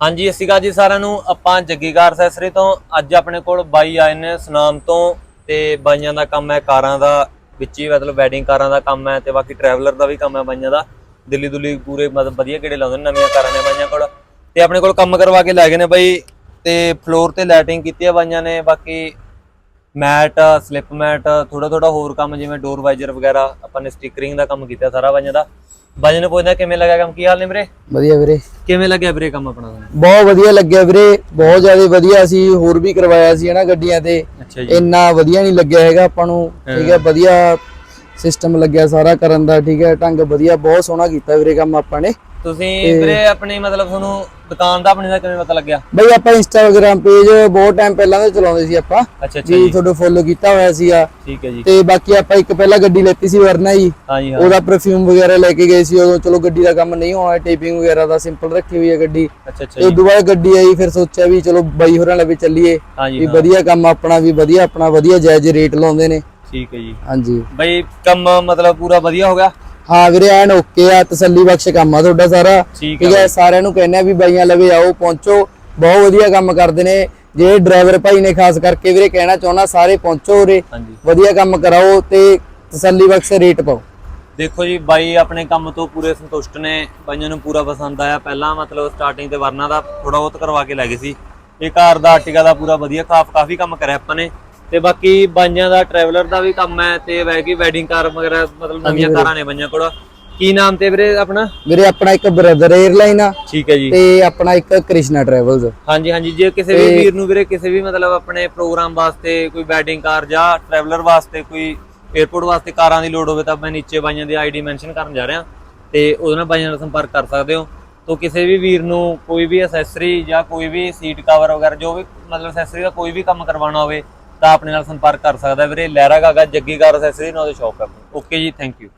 ਹਾਂਜੀ ਅਸੀਂ ਕਹਾ ਜੀ ਸਾਰਿਆਂ ਨੂੰ। ਆਪਾਂ ਜੱਗੀਕਾਰ ਅਸੈਸਰੀ ਤੋਂ ਅੱਜ ਆਪਣੇ ਕੋਲ ਬਾਈ ਆਏ ਨੇ ਸੁਨਾਮ ਤੋਂ ਤੇ ਬਾਈਆਂ ਦਾ ਕੰਮ ਹੈ ਕਾਰਾਂ ਦਾ, ਵਿੱਚ ਹੀ ਮਤਲਬ ਵੈਡਿੰਗ ਕਾਰਾਂ ਦਾ ਕੰਮ ਹੈ ਤੇ ਬਾਕੀ ਟਰੈਵਲਰ ਦਾ ਵੀ ਕੰਮ ਹੈ ਬਾਈਆਂ ਦਾ। ਦਿੱਲੀ ਦੁੱਲੀ ਪੂਰੇ ਮਤਲਬ ਵਧੀਆ ਕਿਹੜੇ ਲਾਉਂਦੇ ਨੇ, ਨਵੀਆਂ ਕਾਰਾਂ ਨੇ ਬਾਈਆਂ ਕੋਲ। ਤੇ ਆਪਣੇ ਕੋਲ ਕੰਮ ਕਰਵਾ ਕੇ ਲੈ ਗਏ ਨੇ ਬਾਈ ਤੇ ਫਲੋਰ ਤੇ ਲਾਈਟਿੰਗ ਕੀਤੀ ਹੈ ਬਾਈਆਂ ਨੇ, ਬਾਕੀ ਮੈਟ ਸਲਿੱਪ ਮੈਟ ਥੋੜਾ ਥੋੜਾ ਹੋਰ ਕੰਮ ਜਿਵੇਂ ਡੋਰ ਵਾਈਜ਼ਰ ਵਗੈਰਾ, ਆਪਾਂ ਨੇ ਸਟਿਕਰਿੰਗ ਦਾ ਕੰਮ ਕੀਤਾ ਸਾਰਾ ਬਾਈਆਂ ਦਾ। ਬਾਈਆਂ ਨੂੰ ਪੁੱਛਦਾ ਕਿਵੇਂ ਲੱਗਾ ਕੰਮ, ਕੀ ਹਾਲ ਨੇ ਵੀਰੇ? ਵਧੀਆ ਵੀਰੇ। ਕਿਵੇਂ ਲੱਗਿਆ ਵੀਰੇ ਕੰਮ ਆਪਣਾ ਬਹੁਤ ਵਧੀਆ ਲੱਗਿਆ ਵੀਰੇ ਬਹੁਤ ਜ਼ਿਆਦਾ ਵਧੀਆ ਸੀ ਹੋਰ ਵੀ ਕਰਵਾਇਆ ਸੀ ਹਨਾ ਗੱਡੀਆਂ ਤੇ। ਅੱਛਾ ਜੀ। ਇੰਨਾ ਵਧੀਆ ਨਹੀਂ ਲੱਗਿਆ ਹੈਗਾ ਆਪਾਂ ਨੂੰ ਠੀਕ ਹੈ ਵਧੀਆ ਸਿਸਟਮ ਲੱਗਿਆ ਸਾਰਾ ਕਰਨ ਦਾ ਠੀਕ ਹੈ ਢੰਗ ਵਧੀਆ ਬਹੁਤ ਸੋਹਣਾ ਕੀਤਾ ਵੀਰੇ ਕੰਮ ਆਪਾਂ ਨੇ। ਤੁਸੀਂ ਵੀਰੇ ਆਪਣੀ ਮਤਲਬ ਤੁਹਾਨੂੰ ਦੁਕਾਨ ਦਾ ਆਪਣੀ ਦਾ ਕਿਵੇਂ ਪਤਾ ਲੱਗਿਆ? ਬਈ ਆਪਾਂ ਇੰਸਟਾਗ੍ਰam ਪੇਜ ਬਹੁਤ ਟਾਈਮ ਪਹਿਲਾਂ ਤੋਂ ਚਲਾਉਂਦੇ ਸੀ ਆਪਾਂ। ਅੱਛਾ ਅੱਛਾ ਜੀ। ਤੁਹਾਡੇ ਫੋਲੋ ਕੀਤਾ ਹੋਇਆ ਸੀਗਾ। ਠੀਕ ਹੈ ਜੀ। ਤੇ ਬਾਕੀ ਆਪਾਂ ਇੱਕ ਪਹਿਲਾਂ ਗੱਡੀ ਲੈਤੀ ਸੀ ਵਰਨਾ ਜੀ। ਹਾਂ। ਉਹਦਾ ਪਰਫਿਊਮ ਵਗੈਰਾ ਲੈ ਕੇ ਗਏ ਸੀ ਉਦੋਂ। ਚਲੋ ਗੱਡੀ ਦਾ ਕੰਮ ਨਹੀਂ ਹੋਣਾ ਟੇਪਿੰਗ ਵਗੈਰਾ ਦਾ ਸਿੰਪਲ ਰੱਖੀ ਹੋਈ ਹੈ ਗੱਡੀ। ਅੱਛਾ ਅੱਛਾ ਜੀ। ਉਦੋਂ ਬਾਅਦ ਗੱਡੀ ਆਈ ਫਿਰ ਸੋਚਿਆ ਵੀ ਚਲੋ ਬਾਈ ਹੋਰਾਂ ਲਵੇ ਚੱਲੀਏ। ਹਾਂ ਜੀ ਵੀ ਵਧੀਆ ਕੰਮ ਆਪਣਾ ਵੀ ਵਧੀਆ ਆਪਣਾ ਵਧੀਆ ਜਾਇਜ਼ ਰੇਟ ਲਾਉਂਦੇ ਨੇ। ਠੀਕ ਹੈ ਜੀ। ਹਾਂਜੀ। ਬਈ ਕੰਮ ਮਤਲਬ ਪੂਰਾ ਵਧੀਆ ਹੋ ਗਿਆ? ਹਾਂ ਵੀਰੇ ਐਨ ਓਕੇ ਆ ਤਸੱਲੀ ਬਖਸ਼ ਕੰਮ ਆ ਤੁਹਾਡਾ ਸਾਰਾ। ਠੀਕ ਠੀਕ ਹੈ ਸਾਰਿਆਂ ਨੂੰ ਕਹਿੰਦੇ ਆ ਵੀ ਬਾਈਆਂ ਲਵੇ ਆਓ ਪਹੁੰਚੋ। ਬਹੁਤ ਵਧੀਆ ਕੰਮ ਕਰਦੇ ਨੇ। ਜਿਹੜੇ ਡਰਾਈਵਰ ਭਾਈ ਨੇ ਖਾਸ ਕਰਕੇ ਵੀਰੇ ਕਹਿਣਾ ਚਾਹੁੰਦਾ ਸਾਰੇ ਪਹੁੰਚੋ ਉਰੇ। ਵਧੀਆ ਕੰਮ ਕਰਾਓ ਤੇ ਤਸੱਲੀ ਬਖਸ਼ ਰੇਟ ਪਾਓ। ਦੇਖੋ ਜੀ ਬਾਈ ਆਪਣੇ ਕੰਮ ਤੋਂ ਪੂਰੇ ਸੰਤੁਸ਼ਟ ਨੇ। ਬਾਈਆਂ ਨੂੰ ਪੂਰਾ ਪਸੰਦ ਆਇਆ। ਪਹਿਲਾਂ ਮਤਲਬ ਸਟਾਰਟਿੰਗ ਤੇ ਵਰਨਾ ਦਾ ਥੋੜਾ ਬਹੁਤ ਕਰਵਾ ਕੇ ਲੈ ਗਏ ਸੀ। ਇਹ ਕਾਰ ਦਾ ਆਰਟਿਕਾ ਦਾ ਪੂਰਾ ਵਧੀਆ ਕਾਫ ਕਾਫੀ ਕੰਮ ਕਰਿਆ ਆਪਾਂ ਨੇ। ਤੇ ਬਾਕੀ ਬਾਈਆਂ ਦਾ ਟਰੈਵਲਰ ਦਾ ਵੀ ਕੰਮ ਹੈ ਤੇ ਵੈਗੀ ਵੈਡਿੰਗ ਕਾਰ ਵਗੈਰਾ ਮਤਲਬ ਨਵੀਆਂ ਕਾਰਾਂ ਨੇ ਬਾਈਆਂ ਕੋਲ। ਕੀ ਨਾਮ ਤੇ ਵੀਰੇ ਆਪਣਾ? ਵੀਰੇ ਆਪਣਾ ਇੱਕ ਬ੍ਰਦਰ 에ਅਰਲਾਈਨ ਆ। ਠੀਕ ਹੈ ਜੀ। ਤੇ ਆਪਣਾ ਇੱਕ ਕ੍ਰਿਸ਼ਨਾ ਟਰੈਵਲਸ ਹਾਂਜੀ ਹਾਂਜੀ ਜੇ ਕਿਸੇ ਵੀ ਵੀਰ ਨੂੰ ਵੀਰੇ ਕਿਸੇ ਵੀ ਮਤਲਬ ਆਪਣੇ ਪ੍ਰੋਗਰਾਮ ਵਾਸਤੇ ਕੋਈ ਵੈਡਿੰਗ ਕਾਰ ਜਾਂ ਟਰੈਵਲਰ ਵਾਸਤੇ ਕੋਈ 에어ਪੋਰਟ ਵਾਸਤੇ ਕਾਰਾਂ ਦੀ ਲੋੜ ਹੋਵੇ ਤਾਂ ਮੈਂ ਨੀਚੇ ਬਾਈਆਂ ਦੀ ਆਈਡੀ ਮੈਂਸ਼ਨ ਕਰਨ ਜਾ ਰਿਹਾ। ਤੇ ਉਹਦੇ ਨਾਲ ਬਾਈਆਂ ਨਾਲ ਸੰਪਰਕ ਕਰ ਸਕਦੇ ਹੋ। ਤੋਂ ਕਿਸੇ ਵੀ ਵੀਰ ਨੂੰ ਕੋਈ ਵੀ ਅਸੈਸਰੀ ਜਾਂ ਕੋਈ ਵੀ ਸੀਟ ਕਵਰ ਵਗੈਰਾ ਜੋ ਵੀ ਮਤਲਬ ਐਕਸੈਸਰੀ ਦਾ ਕੋਈ ਵੀ ਕੰਮ ਕਰਵਾਉਣਾ ਹੋਵੇ ਤਾਂ ਆਪਣੇ ਨਾਲ ਸੰਪਰਕ ਕਰ ਸਕਦਾ ਵੀਰੇ, ਲਹਿਰਾ ਗਾਗਾ ਜੱਗੀ ਕਾਰ ਐਸੈਸਰੀ ਨਾਲ ਦੀ ਸ਼ਾਪ ਹੈ। ਓਕੇ ਜੀ ਥੈਂਕ ਯੂ